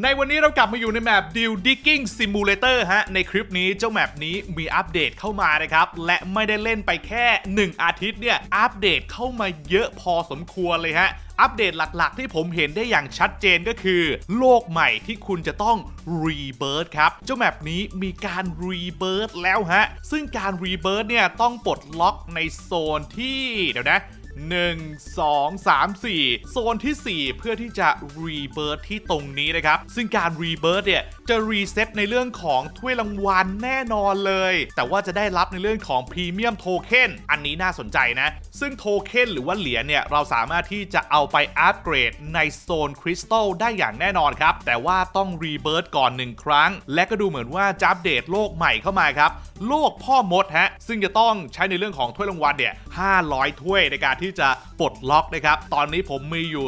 ในวันนี้เรากลับมาอยู่ในแมป Deal Digging Simulator ฮะ ในคลิปนี้เจ้าแมปนี้มีอัปเดตเข้ามานะครับ และไม่ได้เล่นไปแค่ 1 อาทิตย์เนี่ย อัปเดตเข้ามาเยอะพอสมควรเลยฮะอัปเดตหลักๆ ที่ผมเห็นได้อย่างชัดเจนก็คือ โลกใหม่ที่คุณจะต้อง Rebirth ครับ เจ้าแมปนี้มีการ Rebirth แล้วฮะ ซึ่งการ Rebirth เนี่ยต้องปลดล็อกในโซนที่เดี๋ยวนะ 1 2 3 4 โซนที่ 4 เพื่อที่จะ Rebirth ที่ตรงนี้นะครับ ซึ่งการ Rebirth เนี่ยจะรีเซ็ตในเรื่องของถ้วยรางวัลแน่นอนเลย แต่ว่าจะได้รับในเรื่องของพรีเมียมโทเค็นอันนี้น่าสนใจนะ ซึ่งโทเค็นหรือว่าเหรียญเนี่ย เราสามารถที่จะเอาไปอัปเกรดในโซนคริสตัลได้อย่างแน่นอนครับ แต่ว่าต้อง Rebirth ก่อน 1 ครั้ง และก็ดูเหมือนว่าจะอัปเดตโลกใหม่เข้ามาครับ โลกพ่อมดฮะซึ่งจะต้องใช้ในเรื่องของถ้วยรางวัลเนี่ย500 ถ้วยในการที่จะปลดล็อกนะครับ ตอนนี้ผมมีอยู่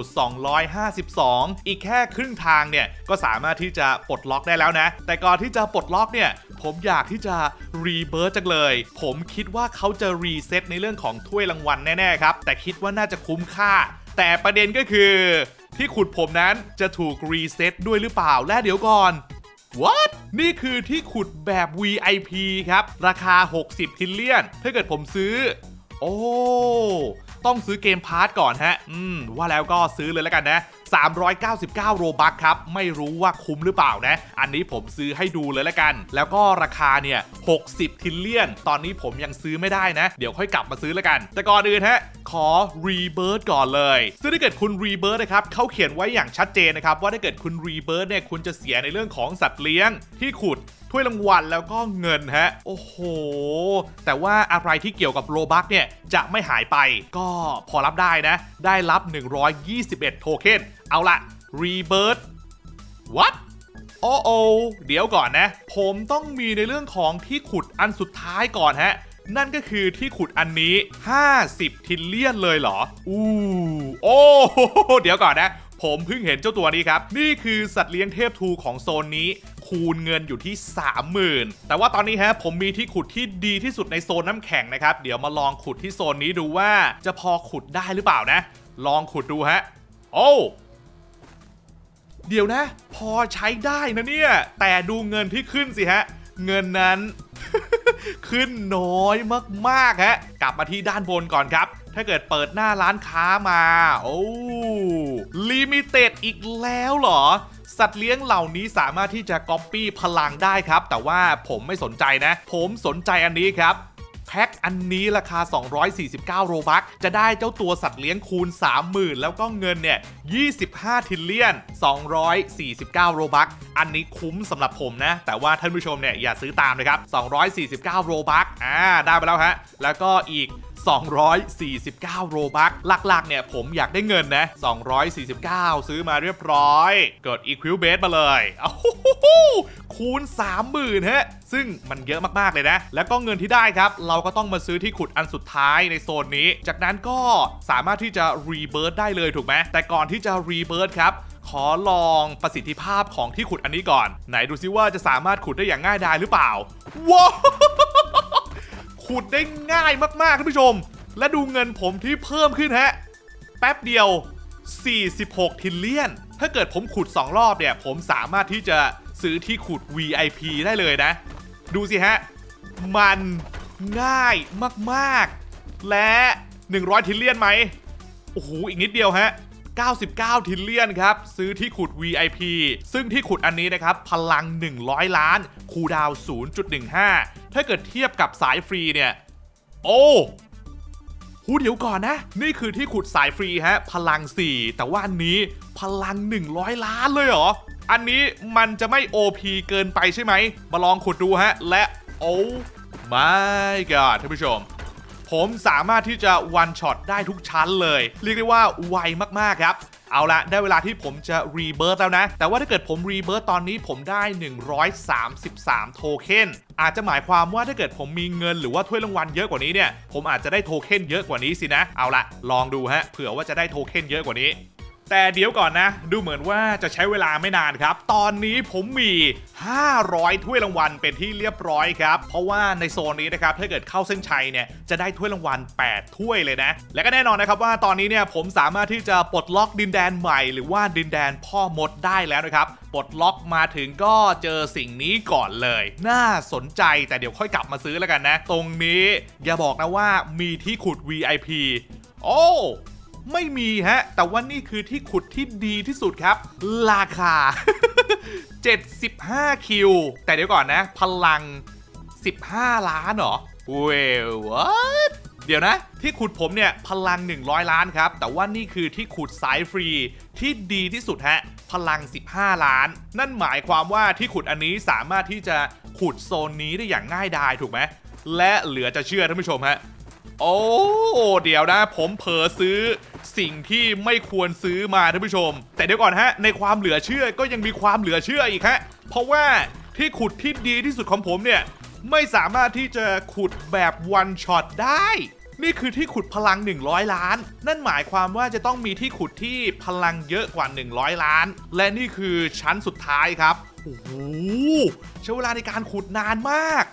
252 อีกแค่ครึ่งทางเนี่ย ก็สามารถที่จะปลดล็อกได้แล้วนะ แต่ก่อนที่จะปลดล็อกเนี่ย ผมอยากที่จะรีเบิร์ตจังเลย ผมคิดว่าเขาจะรีเซ็ตในเรื่องของถ้วยรางวัลแน่ๆครับ แต่คิดว่าน่าจะคุ้มค่า แต่ประเด็นก็คือ ที่ขุดผมนั้นจะถูกรีเซ็ตด้วยหรือเปล่า และเดี๋ยวก่อน What นี่คือที่ขุดแบบ VIP ครับ ราคา 60ทิลเลียน ถ้าเกิดผมซื้อ โอ้ ต้องซื้อเกมพาร์ทก่อนฮะ อืม ว่าแล้วก็ซื้อเลยแล้วกันนะ399 โรบัคครับ ไม่รู้ว่าคุ้มหรือเปล่านะ อันนี้ผมซื้อให้ดูเลยแล้วกัน แล้วก็ราคาเนี่ย 60 ทิลเลียน ตอนนี้ผมยังซื้อไม่ได้นะ เดี๋ยวค่อยกลับมาซื้อแล้วกัน แต่ก่อนอื่นฮะ ขอ Rebirth ก่อนเลย ซึ่งถ้าเกิดคุณ Rebirth นะครับเขาเขียนไว้อย่างชัดเจนนะครับ ว่าถ้าเกิดคุณ Rebirth เนี่ยคุณจะเสียในเรื่องของสัตว์เลี้ยงที่ขุด ถ้วยรางวัลแล้วก็เงินฮะ โอ้โห แต่ว่าอะไรที่เกี่ยวกับโรบัคเนี่ย จะไม่หายไป ก็พอรับได้นะ ได้รับ 121 โทเค็น เอาละ Rebirth what โอ้โอเดี๋ยวก่อนนะ ผมต้องมีในเรื่องของที่ขุดอันสุดท้ายก่อนฮะนั่นก็คือที่ขุดอันนี้ 50 ทิลเลียนเลยเหรอ อู้ โอ้โหเดี๋ยวก่อนนะ ผมเพิ่งเห็นเจ้าตัวนี้ครับ นี่คือสัตว์เลี้ยงเทพทูของโซนนี้ คูณเงินอยู่ที่ 30,000 แต่ว่าตอนนี้ฮะผมมีที่ขุดที่ดีที่สุดในโซนน้ำแข็งนะครับ เดี๋ยวมาลองขุดที่โซนนี้ดูว่าจะพอขุดได้หรือเปล่านะ ลองขุดดูฮะ โอ้เดี๋ยวนะ พอใช้ได้นะเนี่ย แต่ดูเงินที่ขึ้นสิฮะ เงินนั้น ขึ้นน้อยมากๆฮะ กลับมาที่ด้านบนก่อนครับ ถ้าเกิดเปิดหน้าร้านค้ามา โอ้ลิมิเต็ดอีกแล้วเหรอ สัตว์เลี้ยงเหล่านี้สามารถที่จะก๊อปปี้พลังได้ครับ แต่ว่าผมไม่สนใจนะ ผมสนใจอันนี้ครับแพ็คอันนี้ราคา 249 โรบัคจะได้เจ้าตัวสัตว์เลี้ยงคูณ 30,000 แล้วก็เงินเนี่ย 25 ทิลเลียน 249 โรบัคอันนี้คุ้มสำหรับผมนะ แต่ว่าท่านผู้ชมเนี่ยอย่าซื้อตามนะครับ 249 โรบัคอ่า ได้ไปแล้วฮะ แล้วก็อีก 249 โรบัคหลักๆ เนี่ย ผมอยากได้เงินนะ 249 ซื้อมาเรียบร้อย เกิด Equil Base มาเลยอ้าวโหโหคูณ 30,000ฮะ ซึ่งมันเยอะมาก ๆ เลยนะ แล้วก็เงินที่ได้ครับ เราก็ต้องมาซื้อที่ขุดอันสุดท้ายในโซนนี้ จากนั้นก็สามารถที่จะ Rebirth ได้เลยถูกไหมแต่ก่อนที่จะ Rebirth ครับขอลองประสิทธิภาพของที่ขุดอันนี้ก่อน ไหนดูซิว่าจะสามารถขุดได้อย่างง่ายดายหรือเปล่า ว้าว ขุดได้ง่ายมากๆท่านผู้ชม และดูเงินผมที่เพิ่มขึ้นฮะ แป๊บเดียว 46 ทิลเลียน ถ้าเกิดผมขุด 2 รอบเนี่ย ผมสามารถที่จะซื้อที่ขุด VIP ได้เลยนะ ดูสิฮะ มันง่ายมากๆ และ 100 ทิลเลียนไหมโอ้โหอีกนิดเดียวฮะ 99 ทิลเลียนครับ ซื้อที่ขุด VIP ซึ่งที่ขุดอันนี้นะครับ พลัง 100 ล้าน คูดาว 0.15 ถ้าเกิดเทียบกับสายฟรีเนี่ย โอ้หูเดี๋ยวก่อนนะ นี่คือที่ขุดสายฟรีฮะ พลัง 4 แต่ว่าอันนี้พลัง 100 ล้านเลยเหรอ อันนี้มันจะไม่ OP เกินไปใช่ไหม มาลองขุดดูฮะ และโอ้ my god ท่านผู้ชม ผมสามารถที่จะวันช็อตได้ทุกชั้นเลย เรียกได้ว่าไวมากๆครับเอาละได้เวลาที่ผมจะรีเบิร์ตแล้วนะ แต่ว่าถ้าเกิดผมรีเบิร์ตตอนนี้ผมได้ 133 โทเค็นอาจจะหมายความว่าถ้าเกิดผมมีเงินหรือว่าถ้วยรางวัลเยอะกว่านี้เนี่ย ผมอาจจะได้โทเค็นเยอะกว่านี้สินะ เอาละลองดูฮะเผื่อว่าจะได้โทเค็นเยอะกว่านี้ แต่เดี๋ยวก่อนนะ ดูเหมือนว่าจะใช้เวลาไม่นานครับ ตอนนี้ผมมี 500 ถ้วยรางวัลเป็นที่เรียบร้อยครับ เพราะว่าในโซนนี้นะครับถ้าเกิดเข้าเส้นชัยเนี่ยจะได้ถ้วยรางวัล 8 ถ้วยเลยนะ และก็แน่นอนนะครับว่าตอนนี้เนี่ยผมสามารถที่จะปลดล็อกดินแดนใหม่ หรือว่าดินแดนพ่อมดได้แล้วนะครับปลดล็อกมาถึงก็เจอสิ่งนี้ก่อนเลย น่าสนใจแต่เดี๋ยวค่อยกลับมาซื้อแล้วกันนะ ตรงนี้อย่าบอกนะว่ามีที่ขุด VIP โอ้ ไม่มีฮะ แต่ว่านี่คือที่ขุดที่ดีที่สุดครับ ราคา 75 คิว แต่เดี๋ยวก่อนนะ พลัง 15 ล้านเหรอเวลวัดเดี๋ยวนะ ที่ขุดผมเนี่ย พลัง 100 ล้านครับ แต่ว่านี่คือที่ขุดสายฟรีที่ดีที่สุดฮะ พลัง 15 ล้าน นั่นหมายความว่าที่ขุดอันนี้สามารถที่จะขุดโซนนี้ได้อย่างง่ายดายถูกไหมและเหลือจะเชื่อท่านผู้ชมฮะ โอ้ เดี๋ยวนะ ผมเผลอซื้อสิ่งที่ไม่ควรซื้อมาท่านผู้ชม แต่เดี๋ยวก่อนฮะ ในความเหลือเชื่อก็ยังมีความเหลือเชื่ออีกฮะ เพราะว่าที่ขุดที่ดีที่สุดของผมเนี่ย ไม่สามารถที่จะขุดแบบวันช็อตได้ นี่คือที่ขุดพลัง 100 ล้าน นั่นหมายความว่าจะต้องมีที่ขุดที่พลังเยอะกว่า 100 ล้าน และนี่คือชั้นสุดท้ายครับโอ้โหใช้เวลาในการขุดนานมาก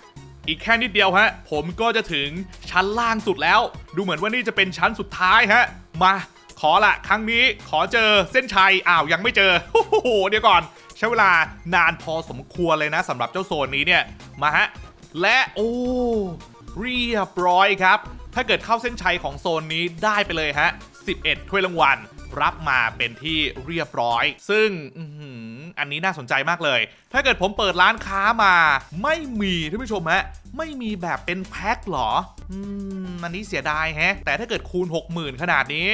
อีกแค่นิดเดียวฮะ ผมก็จะถึงชั้นล่างสุดแล้ว ดูเหมือนว่านี่จะเป็นชั้นสุดท้ายฮะ มาขอละครั้งนี้ขอเจอเส้นชัยอ้าวยังไม่เจอโอ้โหเดี๋ยวก่อน ใช้เวลานานพอสมควรเลยนะสำหรับเจ้าโซนนี้เนี่ยมาฮะและโอ้เรียบร้อยครับ ถ้าเกิดเข้าเส้นชัยของโซนนี้ได้ไปเลยฮะ 11 ถ้วยรางวัลรับมาเป็นที่เรียบร้อย ซึ่ง อันนี้น่าสนใจมากเลย ถ้าเกิดผมเปิดร้านค้ามา ไม่มีท่านผู้ชมฮะไม่มีแบบเป็นแพ็คหรอ อืม อันนี้เสียดายแฮะ แต่ถ้าเกิดคูณ 60,000 ขนาดนี้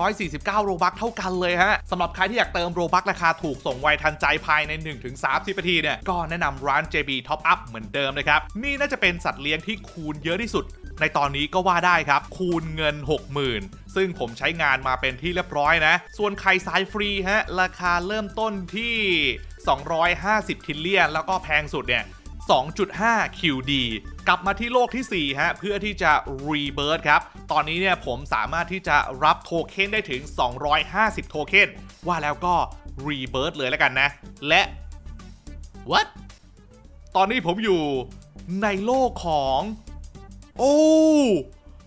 249 โรบัคเท่ากันเลยฮะ สำหรับใครที่อยากเติมโรบัคราคาถูกส่งไวทันใจภายใน 1-30นาทีเนี่ย ก็แนะนำร้าน JB Top Up เหมือนเดิมนะครับ นี่น่าจะเป็นสัตว์เลี้ยงที่คูณเยอะที่สุด ในตอนนี้ก็ว่าได้ครับ คูณเงิน 60,000 ซึ่งผมใช้งานมาเป็นที่เรียบร้อยนะ ส่วนไข่สายฟรีฮะ ราคาเริ่มต้นที่ 250 ทิลเลียน แล้วก็แพงสุดเนี่ย 2.5 QD กลับมาที่โลกที่ 4 ฮะ เพื่อที่จะ Rebirth ครับ ตอนนี้เนี่ยผมสามารถที่จะรับโทเค็นได้ถึง 250 โทเค็นว่าแล้วก็ Rebirth เลยแล้วกันนะ และ what ตอนนี้ผมอยู่ในโลกของ โอ้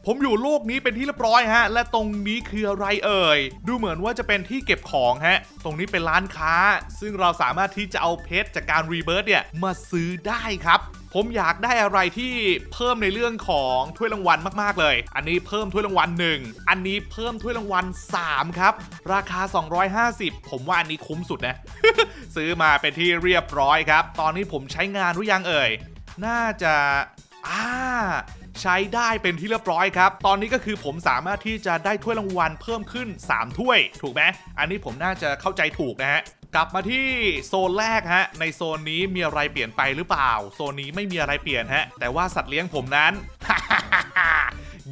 ผมอยู่โลกนี้เป็นที่เรียบร้อยฮะ และตรงนี้คืออะไรเอ่ย ดูเหมือนว่าจะเป็นที่เก็บของฮะ ตรงนี้เป็นร้านค้า ซึ่งเราสามารถที่จะเอาเพชรจากการรีเบิร์ตเนี่ยมาซื้อได้ครับผมอยากได้อะไรที่เพิ่มในเรื่องของถ้วยรางวัลมากๆเลย อันนี้เพิ่มถ้วยรางวัล1อันนี้เพิ่มถ้วยรางวัล3ครับ ราคา 250 ผมว่าอันนี้คุ้มสุดนะ ซื้อมาเป็นที่เรียบร้อยครับ ตอนนี้ผมใช้งานหรือยังเอ่ย น่าจะ อ่า ใช้ได้เป็นที่เรียบร้อยครับ ตอนนี้ก็คือผมสามารถที่จะได้ถ้วยรางวัลเพิ่มขึ้น 3 ถ้วย ถูกไหมอันนี้ผมน่าจะเข้าใจถูกนะฮะกลับมาที่โซนแรกฮะ ในโซนนี้มีอะไรเปลี่ยนไปหรือเปล่า โซนนี้ไม่มีอะไรเปลี่ยนฮะ แต่ว่าสัตว์เลี้ยงผมนั้น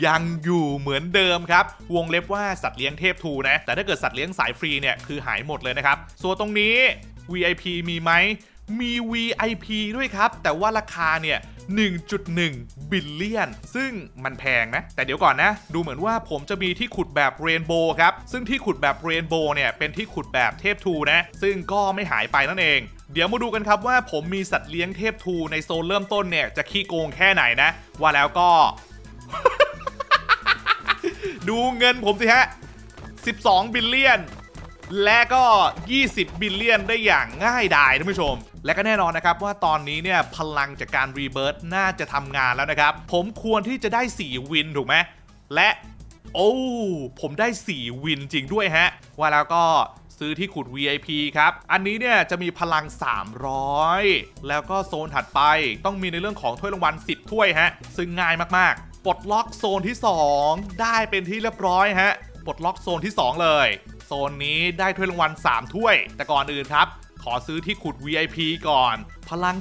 ยังอยู่เหมือนเดิมครับ วงเล็บว่าสัตว์เลี้ยงเทพทูนะ แต่ถ้าเกิดสัตว์เลี้ยงสายฟรีเนี่ยคือหายหมดเลยนะครับ ส่วนตรงนี้ VIP มีไหม มี VIP ด้วยครับ แต่ว่าราคาเนี่ย1.1 บิลเลียน ซึ่งมันแพงนะ แต่เดี๋ยวก่อนนะ ดูเหมือนว่าผมจะมีที่ขุดแบบเรนโบว์ครับ ซึ่งที่ขุดแบบเรนโบว์เนี่ย เป็นที่ขุดแบบเทพทูนะ ซึ่งก็ไม่หายไปนั่นเอง เดี๋ยวมาดูกันครับว่าผมมีสัตว์เลี้ยงเทพทูในโซนเริ่มต้นเนี่ย จะขี้โกงแค่ไหนนะ ว่าแล้วก็ ดูเงินผมสิฮะ 12 บิลเลียน และก็ 20 บิลเลียนได้อย่างง่ายดายท่านผู้ชม และก็แน่นอนนะครับว่าตอนนี้เนี่ยพลังจากการรีเบิร์ตน่าจะทำงานแล้วนะครับ ผมควรที่จะได้ 4 วินถูกไหมและโอ้ผมได้ 4 วินจริงด้วยฮะ ว่าแล้วก็ซื้อที่ขุด VIP ครับ อันนี้เนี่ยจะมีพลัง 300 แล้วก็โซนถัดไปต้องมีในเรื่องของถ้วยรางวัล 10 ถ้วยฮะ ซึ่งง่ายมากๆ ปลดล็อกโซนที่ 2 ได้เป็นที่เรียบร้อยฮะ ปลดล็อกโซนที่ 2 เลย ซนนี้ได้ถ้วยรางวัล 3 ถ้วย แต่ก่อนอื่นครับ ขอซื้อที่ขุด VIP ก่อน พลัง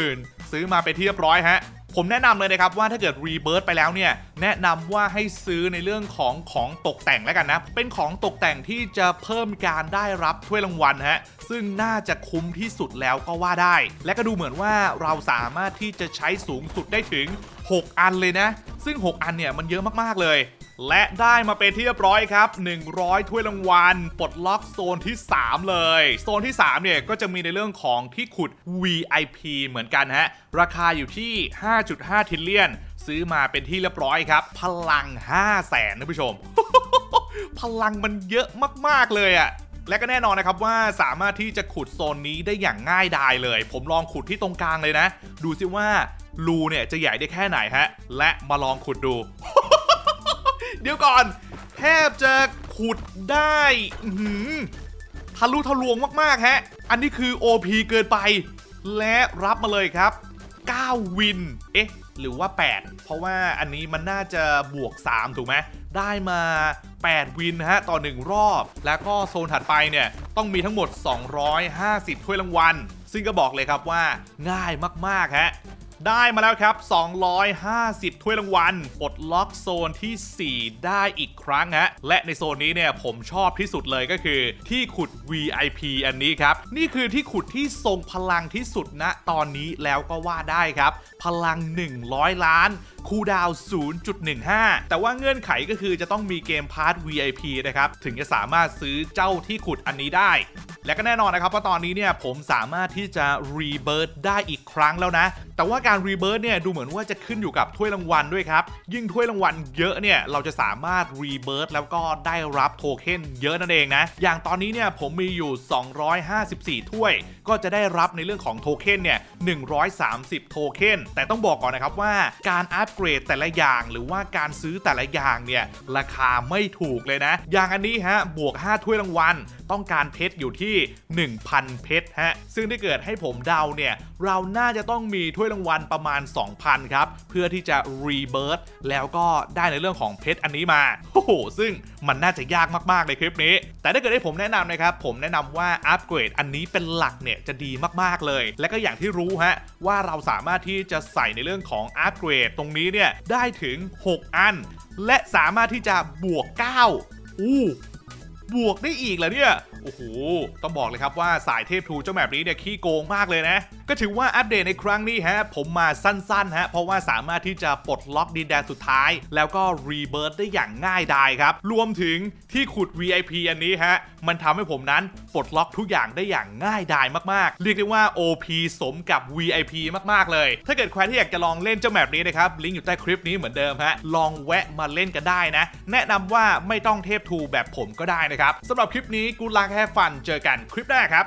30,000 ซื้อมาเป็นที่เรียบร้อยฮะ ผมแนะนำเลยนะครับว่าถ้าเกิดรีเบิร์ตไปแล้วเนี่ย แนะนำว่าให้ซื้อในเรื่องของของตกแต่งแล้วกันนะ เป็นของตกแต่งที่จะเพิ่มการได้รับถ้วยรางวัลฮะ ซึ่งน่าจะคุ้มที่สุดแล้วก็ว่าได้ และก็ดูเหมือนว่าเราสามารถที่จะใช้สูงสุดได้ถึง 6 อันเลยนะ ซึ่ง 6 อันเนี่ยมันเยอะมากๆเลย และได้มาเป็นที่เรียบร้อยครับ 100 ถ้วยรางวัลปลดล็อกโซนที่ 3 เลย โซนที่ 3 เนี่ย ก็จะมีในเรื่องของที่ขุด VIP เหมือนกันฮะ ราคาอยู่ที่ 5.5 ทิลเลียน ซื้อมาเป็นที่เรียบร้อยครับ พลัง 5 แสนนะผู้ชม พลังมันเยอะมากๆเลยอะและก็แน่นอนนะครับว่าสามารถที่จะขุดโซนนี้ได้อย่างง่ายดายเลย ผมลองขุดที่ตรงกลางเลยนะ ดูซิว่ารูเนี่ยจะใหญ่ได้แค่ไหนฮะ และมาลองขุดดู เดี๋ยวก่อน แทบจะขุดได้หือทะลุทะลวงมากๆฮะ อันนี้คือ OP เกินไป และรับมาเลยครับ 9 วิน เอ๊ะ หรือว่า 8 เพราะว่าอันนี้มันน่าจะบวก 3 ถูกไหม ได้มา 8 วินฮะ ต่อ 1 รอบ แล้วก็โซนถัดไปเนี่ย ต้องมีทั้งหมด 250 ถ้วยรางวัล ซึ่งก็บอกเลยครับว่าง่ายมาก ๆ ฮะ ได้มาแล้วครับ 250 ถ้วยรางวัลปลดล็อกโซนทีสี่ 4 ได้อีกครั้งฮะ และในโซนนี้เนี่ยผมชอบที่สุดเลยก็คือ ที่ขุด VIP อันนี้ครับ นี่คือที่ขุดที่ทรงพลังที่สุดณตอนนี้แล้วก็ว่าได้ครับ พลัง 100 ล้านคูดาวน์0.15 แต่ว่าเงื่อนไขก็คือจะต้องมีเกมพาร์ท VIP นะครับ ถึงจะสามารถซื้อเจ้าที่ขุดอันนี้ได้ และก็แน่นอนนะครับว่าตอนนี้เนี่ยผมสามารถที่จะรีเบิร์ d ได้อีกครั้งแล้วนะ แต่ว่าการรีเบิร์ d เนี่ยดูเหมือนว่าจะขึ้นอยู่กับถ้วยรางวัลด้วยครับ ยิ่งถ้วยรางวัลเยอะเนี่ยเราจะสามารถรีเบิร์ d แล้วก็ได้รับโทเค็นเยอะนั่นเองนะ อย่างตอนนี้เนี่ยผมมีอยู่ 254 ถ้วย ก็จะได้รับในเรื่องของโทเค็นเนี่ย 130 โทเค็น แต่ต้องบอกก่อนนะครับว่าการอัปเกรดแต่ละอย่างหรือว่าการซื้อแต่ละอย่างเนี่ยราคาไม่ถูกเลยนะ อย่างอันนี้ฮะบวก 5 ถ้วยรางวัล ต้องการเพชรอยู่ที่1,000 เพชรฮะ ซึ่งถ้าเกิดให้ผมเดาเนี่ย เราน่าจะต้องมีถ้วยรางวัลประมาณ 2,000 ครับ เพื่อที่จะรีเบิร์ d แล้วก็ได้ในเรื่องของเพชรอันนี้มา โอ้โห ซึ่งมันน่าจะยากมากๆในคลิปนี้ แต่ถ้าเกิดให้ผมแนะนำนะครับ ผมแนะนำว่าอัปเกรดอันนี้เป็นหลักเนี่ยจะดีมากๆเลย และก็อย่างที่รู้ฮะว่าเราสามารถที่จะใส่ในเรื่องของอัปเกรดตรงนี้เนี่ยได้ถึง 6 อัน และสามารถที่จะบวก 9 อู้ บวกได้อีกเหรอเนี่ย โอ้โห ต้องบอกเลยครับว่าสายเทพทูเจ้าแบบนี้เนี่ยขี้โกงมากเลยนะ ก็ถือว่าอัปเดตในครั้งนี้ฮะ ผมมาสั้นๆฮะ เพราะว่าสามารถที่จะปลดล็อกดินแดนสุดท้าย แล้วก็รีเบิร์ d ได้อย่างง่ายดายครับ รวมถึงที่ขุด VIP อันนี้ฮะ มันทำให้ผมนั้นปลดล็อกทุกอย่างได้อย่างง่ายดายมากๆ เรียกได้ว่า OP สมกับ VIP มากๆเลย ถ้าเกิดใครที่อยากจะลองเล่นเจ้าแบบนี้นะครับ ลิงก์อยู่ใต้คลิปนี้เหมือนเดิมฮะ ลองแวะมาเล่นกันได้นะ แนะนำว่าไม่ต้องเทพทูแบบผมก็ได้นะครับสำหรับคลิปนี้กูลาแค่ฟันเจอกันคลิปหน้าครับ